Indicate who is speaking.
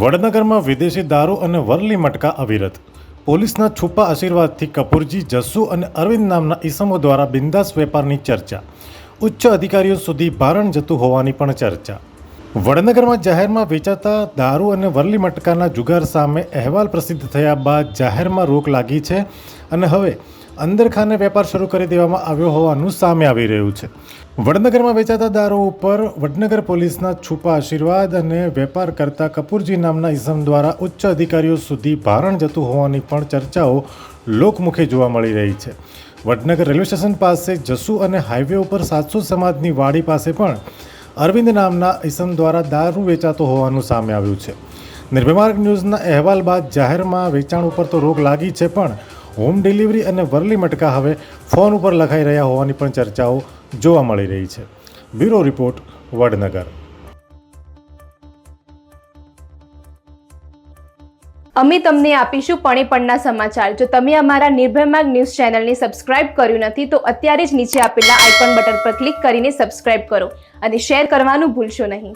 Speaker 1: વડનગરમાં વિદેશી દારૂ અને વરલી મટકા અવિરત. પોલીસના છુપા આશીર્વાદથી કપૂરજી, જસ્સુ અને અરવિંદ નામના ઈસમો દ્વારા બિંદાસ વેપારની ચર્ચા. ઉચ્ચ અધિકારીઓ સુધી ભારણ જતું હોવાની પણ ચર્ચા. વડનગરમાં જાહેરમાં વેચાતા દારૂ અને વરલી મટકાના જુગાર સામે અહેવાલ પ્રસિદ્ધ થયા બાદ જાહેરમાં રોક લાગી છે અને હવે અંદરખાને વેપાર શરૂ કરી દેવામાં આવ્યો હોવાનું સામે આવી રહ્યું છે. વડનગરમાં વેચાતા દારૂ ઉપર વડનગર પોલીસના છુપા આશીર્વાદ અને વેપાર કરતા કપૂરજી નામના ઇસમ દ્વારા ઉચ્ચ અધિકારીઓ સુધી ભારણ જતું હોવાની પણ ચર્ચાઓ લોકમુખે જોવા મળી રહી છે. વડનગર રેલવે સ્ટેશન પાસે જસુ અને હાઈવે ઉપર સાતસો સમાજની વાડી પાસે પણ અરવિંદ નામના ઇસમ દ્વારા દારૂ વેચાતો હોવાનું સામે આવ્યું છે. નિર્ભય માર્ગ ન્યૂઝના અહેવાલ બાદ જાહેરમાં વેચાણ ઉપર તો રોક લાગી છે પણ હોમ ડિલિવરી અને વરલી મટકા હવે ફોન ઉપર લખાઈ રહ્યા હોવાની પણ ચર્ચાઓ જોવા મળી રહી છે. Bureau report, Vadnagar.
Speaker 2: અમે તમને આપીશું પણેપણના સમાચાર. જો તમે અમારા નિર્ભય માર્ગ ન્યૂઝ ચેનલને સબસ્ક્રાઇબ કર્યું નથી, તો અત્યારે જ નીચે આપેલા આઇકોન બટન પર ક્લિક કરીને સબસ્ક્રાઇબ કરો અને શેર કરવાનું ભૂલશો નહીં.